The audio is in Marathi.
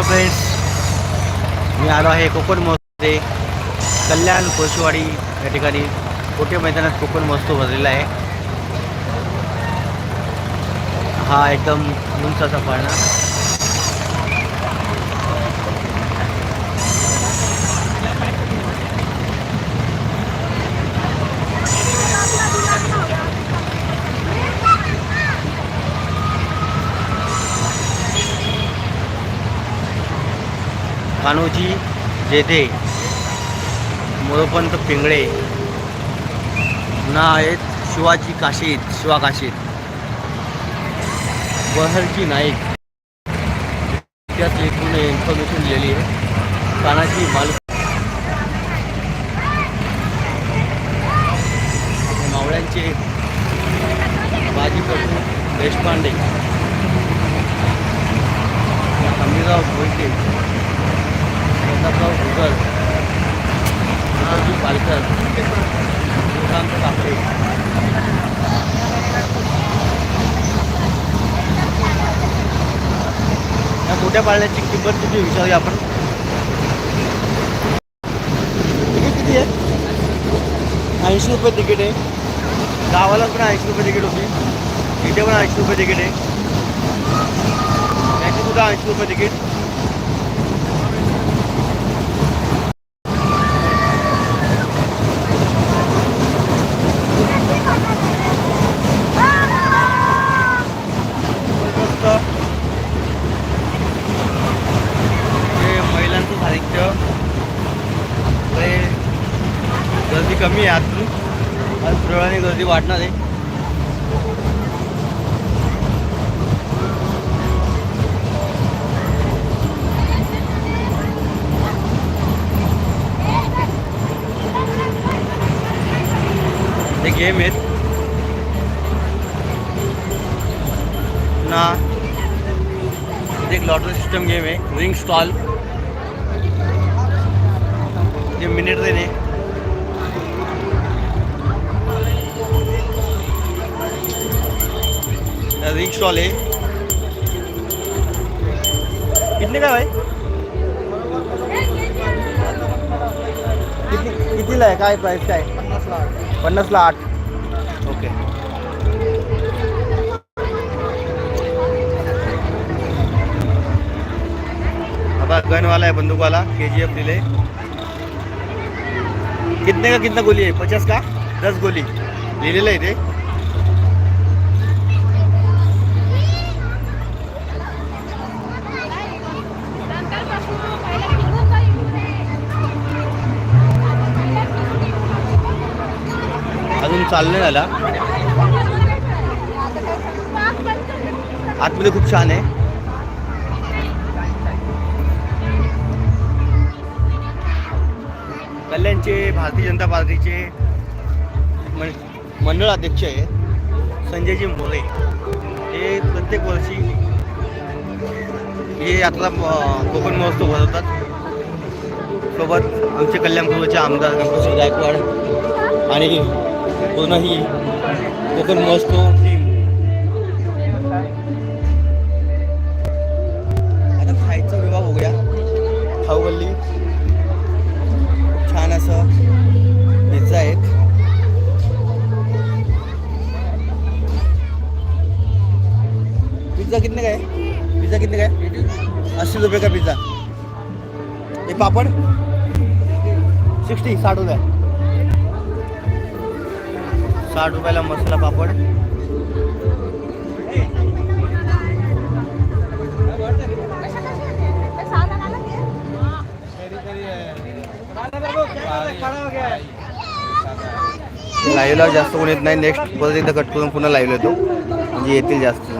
हॅलो फ्रेंड्स मी आलो आहे कोकण महोत्सवमध्ये. कल्याण कोळशीवाडी या ठिकाणी कोटे मैदानात कोकण महोत्सव भरलेला आहे. हा एकदम उंच असा पाळणा. कान्होजी जेधे मोरोपंत पिंगळे ना आहेत शिवाजी काशीद शिवा काशीद. बहरजी नाईक. त्यात लिहून इन्फॉर्मेशन दिलेली आहे. कानाची मालक. मावळ्यांचे बाजीपटू देशपांडे. हमीराव भोईटे प्रतापराव भुजल राजी पालकर श्रीकांत कापडे. या मोठ्या पाळण्याची किंमत किती विचारूया आपण. तिकीट किती आहे? ऐंशी रुपये तिकीट आहे. गावाला पण ऐंशी रुपये तिकीट होती. इथे पण ऐंशी रुपये तिकीट आहे. याची सुद्धा ऐंशी रुपये तिकीट मस्त हे महिलांचं साहित्य हे गर्दी कमी आहे आतून आज प्रवाहाने गर्दी वाढणार आहे. ते गेम आहेत. ना इथे एक लॉटरी सिस्टम गेम आहे. रिंग स्टॉल ते मिनिट देणे रिंग स्टॉल आहे. कितने काय भाई? किती कितीला आहे? काय प्राईस काय? पन्नासला आठ. ओके आता गन वाला है बंदूक वाला के जी एफ दिले कितने का कितना गोली है पचास का? दस गोली. लिहिलेलं आहे ते. अजून चाललं नाही झाला. आतमध्ये खूप छान आहे. कल्याणचे भारतीय जनता पार्टीचे मंडळ अध्यक्ष आहे संजयजी मोरे. हे प्रत्येक वर्षी हे यात्रा कोकण महोत्सव भरवतात. सोबत आमचे कल्याणपूरचे आमदार गणपतसिंह गायकवाड आणि कोणाही कोकण महोत्सव. टीम आता खायचा विवाह हो गया खाऊ गल्ली छान असं पिझ्झा आहेत. पिझ्झा कितने काय पिझ्झा कितने काय अस्सी रुपये का पिझ्झा एक पापड़? सिक्स्टी साठ रुपये. साठ रुपयाला मसाला पापड. लाईव्हला जास्त कोण येत नाही. नेक्स्ट परत एकदा कट करून पुन्हा लाईव्ह येतो. म्हणजे येतील जास्त.